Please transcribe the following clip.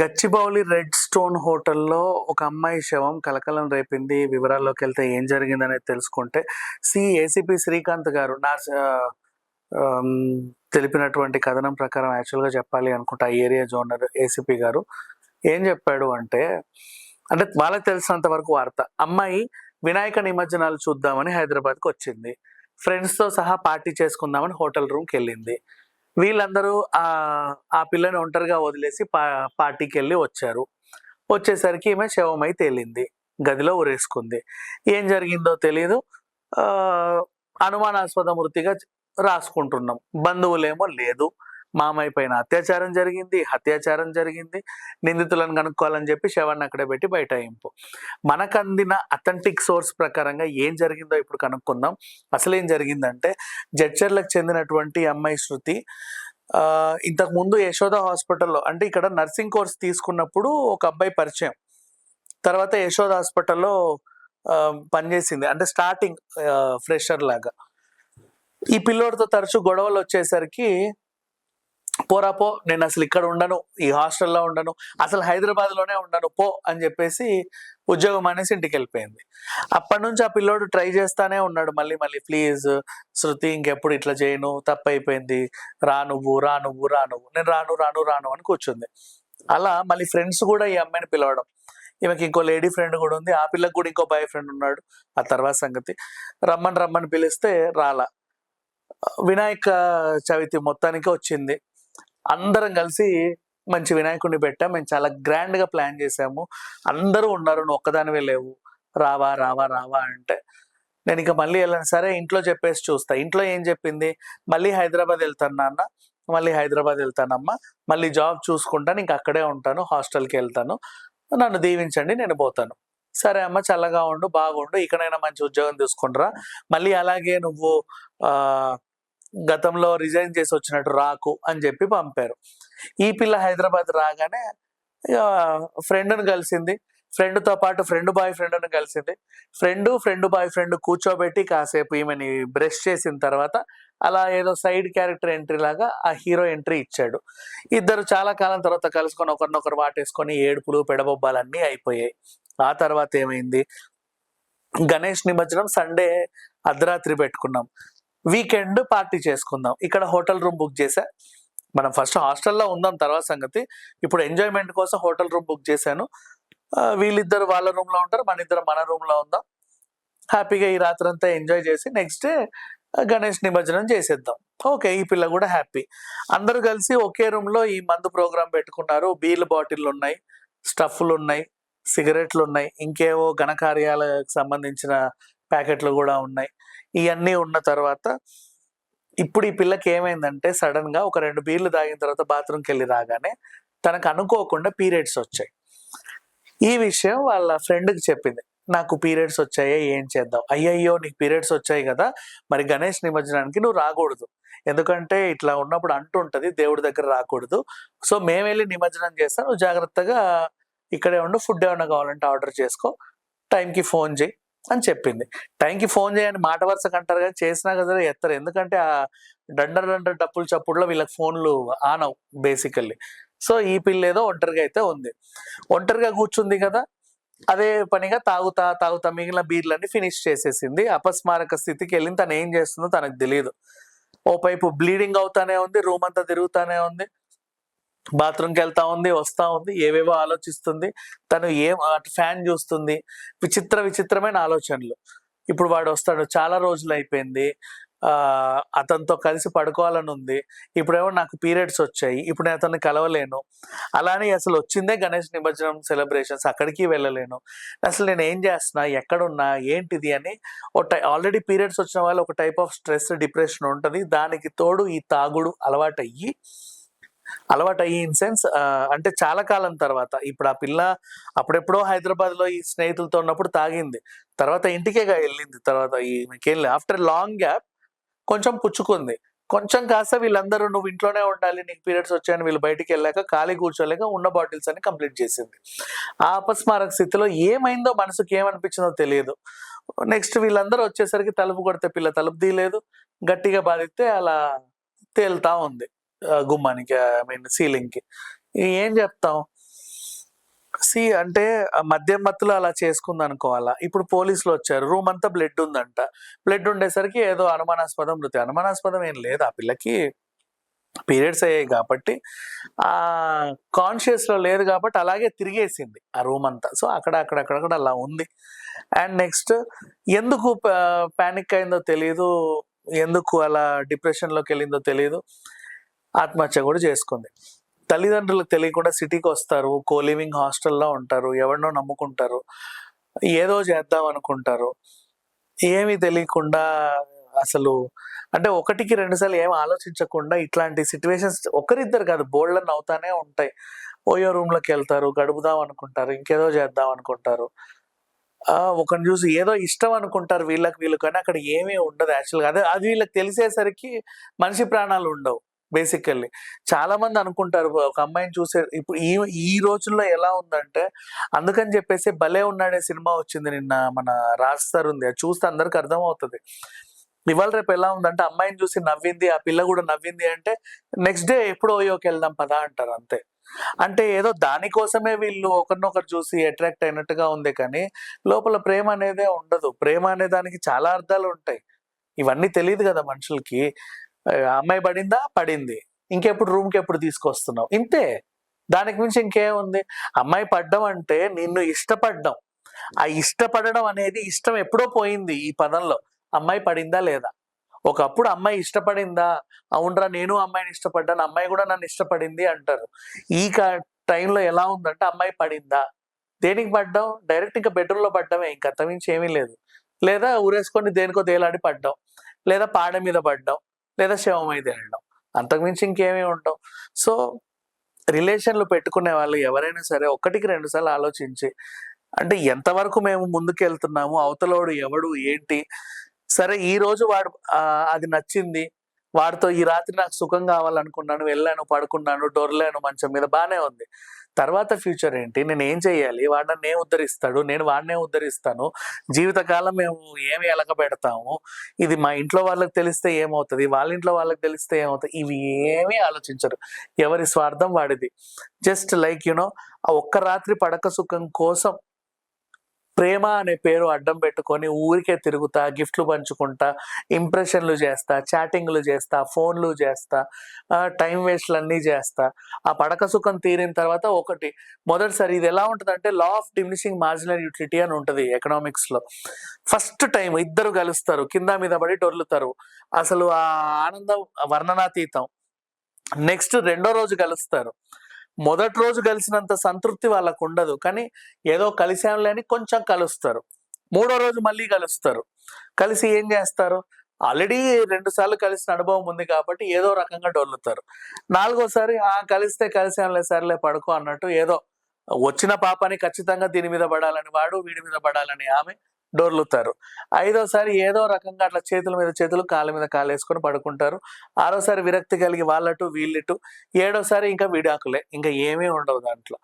Gachibowli red stone హోటల్లో ఒక అమ్మాయి శవం కలకలం రేపింది. వివరాల్లోకి వెళ్తే ఏం జరిగిందనేది తెలుసుకుంటే సి. ఏసీపీ శ్రీకాంత్ గారు నా తెలిపినటువంటి కథనం ప్రకారం యాక్చువల్గా చెప్పాలి అనుకుంటా ఏరియా జోనర్ ఏసీపీ గారు. ఏం చెప్పాడు అంటే అంటే వాళ్ళకి తెలిసినంత వరకు వార్త. అమ్మాయి వినాయక నిమజ్జనాలు చూద్దామని హైదరాబాద్కి వచ్చింది. ఫ్రెండ్స్తో సహా పార్టీ చేసుకుందామని హోటల్ రూమ్కి వెళ్ళింది. వీళ్ళందరూ ఆ ఆ పిల్లని ఒంటరిగా వదిలేసి పా పార్టీకి వెళ్ళి వచ్చారు. వచ్చేసరికి ఈమె శవమై తేలింది. గదిలో ఉరేసుకుంది ఏం జరిగిందో తెలియదు అనుమానాస్పద మృతిగా రాసుకుంటున్నాం. బంధువులేమో లేదు. మామయ్య పైన అత్యాచారం జరిగింది హత్యాచారం జరిగింది నిందితులను కనుక్కోవాలని చెప్పి శవాన్ని అక్కడే పెట్టి బైఠాయింపు. మనకు అందిన అథెంటిక్ సోర్స్ ప్రకారంగా ఏం జరిగిందో ఇప్పుడు కనుక్కుందాం. అసలు ఏం జరిగిందంటే జడ్చర్లకు చెందినటువంటి అమ్మాయి శృతి ఇంతకు ముందు యశోద హాస్పిటల్లో అంటే ఇక్కడ నర్సింగ్ కోర్స్ తీసుకున్నప్పుడు ఒక అబ్బాయి పరిచయం. తర్వాత యశోద హాస్పిటల్లో పనిచేసింది. అంటే స్టార్టింగ్ ఫ్రెషర్ లాగా. ఈ పిల్లోడితో తరచూ గొడవలు వచ్చేసరికి పోరా పో. నేను అసలు ఇక్కడ ఉండను ఈ హాస్టల్లో ఉండను అసలు హైదరాబాద్లోనే ఉండను పో అని చెప్పేసి ఉద్యోగం అనేసి ఇంటికి వెళ్ళిపోయింది. అప్పటి నుంచి ఆ పిల్లోడు ట్రై చేస్తానే ఉన్నాడు మళ్ళీ మళ్ళీ ప్లీజ్ శృతి ఇంకెప్పుడు ఇట్లా చేయను తప్పైపోయింది రా నువ్వు రా నువ్వు రా నువ్వు నేను రాను రాను రాను అని కూర్చుంది. అలా మళ్ళీ ఫ్రెండ్స్ కూడా ఈ అమ్మాయిని పిలవడం. ఈమెకి ఇంకో లేడీ ఫ్రెండ్ కూడా ఉంది ఆ పిల్లకి కూడా ఇంకో బాయ్ ఫ్రెండ్ ఉన్నాడు ఆ తర్వాత సంగతి. రమ్మని రమ్మని పిలిస్తే రాలా. వినాయక చవితి మొత్తానికి వచ్చింది. అందరం కలిసి మంచి వినాయకుడిని పెట్టాం. మేము చాలా గ్రాండ్గా ప్లాన్ చేసాము అందరూ ఉన్నారు నువ్వు ఒక్కదానివే లేవు. రావా రావా రావా అంటే నేను ఇంకా మళ్ళీ వెళ్ళాను. సరే ఇంట్లో చెప్పేసి చూస్తా. ఇంట్లో ఏం చెప్పింది? మళ్ళీ హైదరాబాద్ వెళ్తాను నాన్న. మళ్ళీ హైదరాబాద్ వెళ్తానమ్మా. మళ్ళీ జాబ్ చూసుకుంటాను. ఇంకా అక్కడే ఉంటాను. హాస్టల్కి వెళ్తాను. నన్ను దీవించండి నేను పోతాను. సరే అమ్మ చల్లగా ఉండు బాగుండు. ఇక్కడైనా మంచి ఉద్యోగం తీసుకుంటారా మళ్ళీ అలాగే నువ్వు గతంలో రిజైన్ చేసి వచ్చినట్టు రాకు అని చెప్పి పంపారు. ఈ పిల్ల హైదరాబాద్ రాగానే ఫ్రెండ్ను కలిసింది. ఫ్రెండ్తో పాటు ఫ్రెండ్ బాయ్ ఫ్రెండ్ను కలిసింది. ఫ్రెండ్ ఫ్రెండ్ బాయ్ ఫ్రెండ్ కూర్చోబెట్టి కాసేపు ఈమెని బ్రష్ చేసిన తర్వాత అలా ఏదో సైడ్ క్యారెక్టర్ ఎంట్రీ లాగా ఆ హీరో ఎంట్రీ ఇచ్చాడు. ఇద్దరు చాలా కాలం తర్వాత కలుసుకొని ఒకరినొకరు వాటేసుకొని ఏడుపులు పెడబొబ్బాలన్నీ అయిపోయాయి. ఆ తర్వాత ఏమైంది? గణేష్ నిమజ్జనం సండే అర్ధరాత్రి పెట్టుకున్నాం. వీకెండ్ పార్టీ చేసుకుందాం. ఇక్కడ హోటల్ రూమ్ బుక్ చేశా. మనం ఫస్ట్ హాస్టల్లో ఉందాం తర్వాత సంగతి. ఇప్పుడు ఎంజాయ్మెంట్ కోసం హోటల్ రూమ్ బుక్ చేశాను. వీళ్ళిద్దరు వాళ్ళ రూమ్లో ఉంటారు మన ఇద్దరు మన రూమ్లో ఉందాం. హ్యాపీగా ఈ రాత్రి అంతా ఎంజాయ్ చేసి నెక్స్ట్ డే గణేష్ నిమజ్జనం చేసేద్దాం. ఓకే ఈ పిల్ల కూడా హ్యాపీ. అందరూ కలిసి ఒకే రూమ్లో ఈ మందు ప్రోగ్రామ్ పెట్టుకున్నారు. బీల్ బాటిల్ ఉన్నాయి స్టఫ్లు ఉన్నాయి సిగరెట్లు ఉన్నాయి ఇంకేవో ఘనకార్యాలకు సంబంధించిన ప్యాకెట్లు కూడా ఉన్నాయి. ఇవన్నీ ఉన్న తర్వాత ఇప్పుడు ఈ పిల్లకి ఏమైందంటే సడన్గా ఒక రెండు బీర్లు తాగిన తర్వాత బాత్రూమ్కి వెళ్ళి రాగానే తనకు అనుకోకుండా పీరియడ్స్ వచ్చాయి. ఈ విషయం వాళ్ళ ఫ్రెండ్కి చెప్పింది. నాకు పీరియడ్స్ వచ్చాయే? ఏం చేద్దాం? అయ్యయ్యో నీకు పీరియడ్స్ వచ్చాయి కదా! మరి గణేష్ నిమజ్జనానికి నువ్వు రాకూడదు. ఎందుకంటే ఇట్లా ఉన్నప్పుడు అంటుంటది దేవుడి దగ్గర రాకూడదు. సో మేము వెళ్ళి నిమజ్జనం చేస్తాం. నువ్వు జాగ్రత్తగా ఇక్కడే ఉండు ఫుడ్ ఏమైనా కావాలంటే ఆర్డర్ చేసుకో. టైంకి ఫోన్ చేయి. అని చెప్పింది. టైంకి ఫోన్ చేయని మాట వరుసకు అంటారు కానీ చేసినా కదా ఎత్తరు. ఎందుకంటే ఆ డండర్ డండర్ డప్పులు చప్పుడులో వీళ్ళకి ఫోన్లు ఆన్ అవు బేసికల్లీ. సో ఈ పిల్ల ఏదో ఒంటరిగా అయితే ఉంది. ఒంటరిగా కూర్చుంది కదా అదే పనిగా తాగుతా తాగుతా మిగిలిన బీర్లన్నీ ఫినిష్ చేసేసింది. అపస్మారక స్థితికి వెళ్ళింది. తను ఏం చేస్తుందో తనకు తెలియదు ఓ పైపు బ్లీడింగ్ అవుతానే ఉంది రూమ్ అంతా తిరుగుతానే ఉంది. బాత్రూమ్కి వెళ్తా ఉంది వస్తా ఉంది ఏవేవో ఆలోచిస్తుంది. తను ఏం ఫ్యాన్ చూస్తుంది. విచిత్ర విచిత్రమైన ఆలోచనలు. ఇప్పుడు వాడు వస్తాడు చాలా రోజులు అయిపోయింది. అతనితో కలిసి పడుకోవాలని ఉంది. ఇప్పుడేమో నాకు పీరియడ్స్ వచ్చాయి. ఇప్పుడు నేను అతన్ని కలవలేను. అలానే అసలు వచ్చిందే గణేష్ నిమజ్జనం సెలబ్రేషన్స్. అక్కడికి వెళ్ళలేను. అసలు నేను ఏం చేస్తున్నా? ఎక్కడున్నా? ఏంటిది అని ఒక టై ఆల్రెడీ పీరియడ్స్ వచ్చిన వాళ్ళు ఒక టైప్ ఆఫ్ స్ట్రెస్ డిప్రెషన్ ఉంటుంది. దానికి తోడు ఈ తాగుడు అలవాటయ్యి అలవాటు అయ్యి ఇన్ సెన్స్ అంటే చాలా కాలం తర్వాత ఇప్పుడు ఆ పిల్ల అప్పుడెప్పుడో హైదరాబాద్లో ఈ స్నేహితులతో ఉన్నప్పుడు తాగింది. తర్వాత ఇంటికేగా వెళ్ళింది తర్వాత ఈమెకి ఆఫ్టర్ లాంగ్ గ్యాప్ కొంచెం పుచ్చుకుంది. కొంచెం కాస్త వీళ్ళందరూ నువ్వు ఇంట్లోనే ఉండాలి నీకు పీరియడ్స్ వచ్చాయని వీళ్ళు బయటికి వెళ్ళాక ఖాళీ కూర్చోలేక ఉన్న బాటిల్స్ అన్ని కంప్లీట్ చేసింది. ఆ అపస్మారక స్థితిలో ఏమైందో మనసుకి ఏమనిపించిందో తెలియదు. నెక్స్ట్ వీళ్ళందరూ వచ్చేసరికి తలుపు కొడితే పిల్ల తలుపు తీయలేదు. గట్టిగా బాధితే అలా తేలుతా ఉంది. గుమ్మానికి ఐ మీన్ సీలింగ్కి. ఏం చెప్తాం? సి అంటే మద్యం మత్తులో అలా చేసుకుంది అనుకోవాలా ఇప్పుడు పోలీసులు వచ్చారు రూమ్ అంతా బ్లడ్ ఉందంట. బ్లడ్ ఉండేసరికి ఏదో అనుమానాస్పదం మృతి. అనుమానాస్పదం ఏం లేదు. ఆ పిల్లకి పీరియడ్స్ అయ్యాయి కాబట్టి ఆ కాన్షియస్లో లేదు కాబట్టి అలాగే తిరిగేసింది ఆ రూమ్ అంతా. సో అక్కడ అక్కడ అక్కడక్కడ అలా ఉంది. అండ్ నెక్స్ట్ ఎందుకు ప్యానిక్ అయిందో తెలియదు ఎందుకు అలా డిప్రెషన్లోకి వెళ్ళిందో తెలియదు ఆత్మహత్య కూడా చేసుకుంది. తల్లిదండ్రులకు తెలియకుండా సిటీకి వస్తారు కో లివింగ్ హాస్టల్లో ఉంటారు ఎవరినో నమ్ముకుంటారు ఏదో చేద్దాం అనుకుంటారు. ఏమీ తెలియకుండా అసలు అంటే ఒకటికి రెండుసార్లు ఏం ఆలోచించకుండా ఇట్లాంటి సిచ్యువేషన్స్ ఒకరిద్దరు కాదు బోల్డన్ అవుతానే ఉంటాయి. ఓయో రూమ్లోకి వెళ్తారు గడుపుదాం అనుకుంటారు ఇంకేదో చేద్దాం అనుకుంటారు. ఒకరిని చూసి ఏదో ఇష్టం అనుకుంటారు వీళ్ళకి వీళ్ళు కానీ అక్కడ ఏమీ ఉండదు యాక్చువల్గా అదే అది వీళ్ళకి తెలిసేసరికి మనిషి ప్రాణాలు ఉండవు. బేసికల్లీ. చాలా మంది అనుకుంటారు ఒక అమ్మాయిని చూసే ఇప్పుడు ఈ ఈ రోజుల్లో ఎలా ఉందంటే అందుకని చెప్పేసి భలే ఉన్నాడే సినిమా వచ్చింది నిన్న మన రాస్తారు ఉంది. అది చూస్తే అందరికి అర్థమవుతుంది. ఇవాళ రేపు ఎలా ఉందంటే అమ్మాయిని చూసి నవ్వింది ఆ పిల్ల కూడా నవ్వింది అంటే నెక్స్ట్ డే ఎప్పుడు ఓయోకి వెళ్దాం పదా అంటారు అంతే. అంటే ఏదో దానికోసమే వీళ్ళు ఒకరినొకరు చూసి అట్రాక్ట్ అయినట్టుగా ఉంది కానీ లోపల ప్రేమ అనేదే ఉండదు. ప్రేమ అనే దానికి చాలా అర్థాలు ఉంటాయి. ఇవన్నీ తెలియదు కదా మనుషులకి. అమ్మాయి పడిందా? పడింది. ఇంకెప్పుడు రూమ్కి ఎప్పుడు తీసుకొస్తున్నావు? ఇంతే. దానికి మించి ఇంకేముంది? అమ్మాయి పడ్డం అంటే నిన్ను ఇష్టపడ్డం. ఆ ఇష్టపడడం అనేది ఇష్టం ఎప్పుడో పోయింది ఈ పదంలో. అమ్మాయి పడిందా లేదా? ఒకప్పుడు అమ్మాయి ఇష్టపడిందా? అవునరా నేను అమ్మాయిని ఇష్టపడ్డాను. అమ్మాయి కూడా నన్ను ఇష్టపడింది అంటారు. ఈ టైంలో ఎలా ఉందంటే అమ్మాయి పడిందా? దేనికి పడ్డాం డైరెక్ట్ ఇంకా బెడ్రూమ్లో పడ్డమే. ఇంకా అంతమించి ఏమీ లేదు. లేదా ఊరేసుకొని దేనికో తేలాడి పడ్డాం లేదా పాడ మీద పడ్డాం లేదా శవం అయితే వెళ్ళడం. అంతకుమించి ఇంకేమీ ఉండవు. సో రిలేషన్లు పెట్టుకునే వాళ్ళు ఎవరైనా సరే ఒకటికి రెండు సార్లు ఆలోచించి అంటే ఎంతవరకు మేము ముందుకు వెళ్తున్నాము అవతలోడు ఎవడు ఏంటి? సరే ఈ రోజు వాడు అది నచ్చింది. వాడితో ఈ రాత్రి నాకు సుఖం కావాలనుకున్నాను వెళ్ళాను పడుకున్నాను డొర్లాను మంచం మీద బాగానే ఉంది. తర్వాత ఫ్యూచర్ ఏంటి? నేను ఏం చేయాలి? వాడు నన్ను ఏం ఉద్ధరిస్తాడు? నేను వాడినే ఉద్ధరిస్తాను? జీవితకాలం మేము ఏమి ఎలక పెడతాము ఇది మా ఇంట్లో వాళ్ళకి తెలిస్తే ఏమవుతుంది? వాళ్ళ ఇంట్లో వాళ్ళకి తెలిస్తే ఏమవుతుంది? ఇవి ఏమీ ఆలోచించరు. ఎవరి స్వార్థం వాడిది. జస్ట్ లైక్ యునో ఆ ఒక్క రాత్రి పడక సుఖం కోసం ప్రేమ అనే పేరు అడ్డం పెట్టుకొని ఊరికే తిరుగుతా గిఫ్ట్లు పంచుకుంటా ఇంప్రెషన్లు చేస్తా చాటింగ్లు చేస్తా ఫోన్లు చేస్తా టైం వేస్ట్లు అన్నీ చేస్తా. ఆ పడక సుఖం తీరిన తర్వాత ఒకటి మొదటిసారి ఇది ఎలా ఉంటుంది అంటే law of diminishing marginal utility అని ఉంటుంది ఎకనామిక్స్లో ఫస్ట్ టైం ఇద్దరు కలుస్తారు కింద మీద పడి డొర్లుతారు. అసలు ఆ ఆనందం వర్ణనాతీతం. నెక్స్ట్ రెండో రోజు కలుస్తారు. మొదటి రోజు కలిసినంత సంతృప్తి వాళ్ళకు ఉండదు. కానీ ఏదో కలిసాంలే అని కొంచెం కలుస్తారు. మూడో రోజు మళ్ళీ కలుస్తారు. కలిసి ఏం చేస్తారు? ఆల్రెడీ రెండు సార్లు కలిసిన అనుభవం ఉంది కాబట్టి ఏదో రకంగా డొల్లుతారు. నాలుగోసారి ఆ కలిస్తే కలిసాంలే సర్లే పడుకో అన్నట్టు ఏదో వచ్చిన పాపని ఖచ్చితంగా దీని మీద పడాలని వాడు వీడి మీద పడాలని ఆమె డోర్లుతారు. ఐదోసారి ఏదో రకంగా అట్లా చేతుల మీద చేతులు కాళ్ళ మీద కాళ్ళు వేసుకొని పడుకుంటారు. ఆరోసారి విరక్తి కలిగి వాళ్ళటు వీళ్ళిటు. ఏడోసారి ఇంకా విడాకులే. ఇంకా ఏమీ ఉండవు దాంట్లో.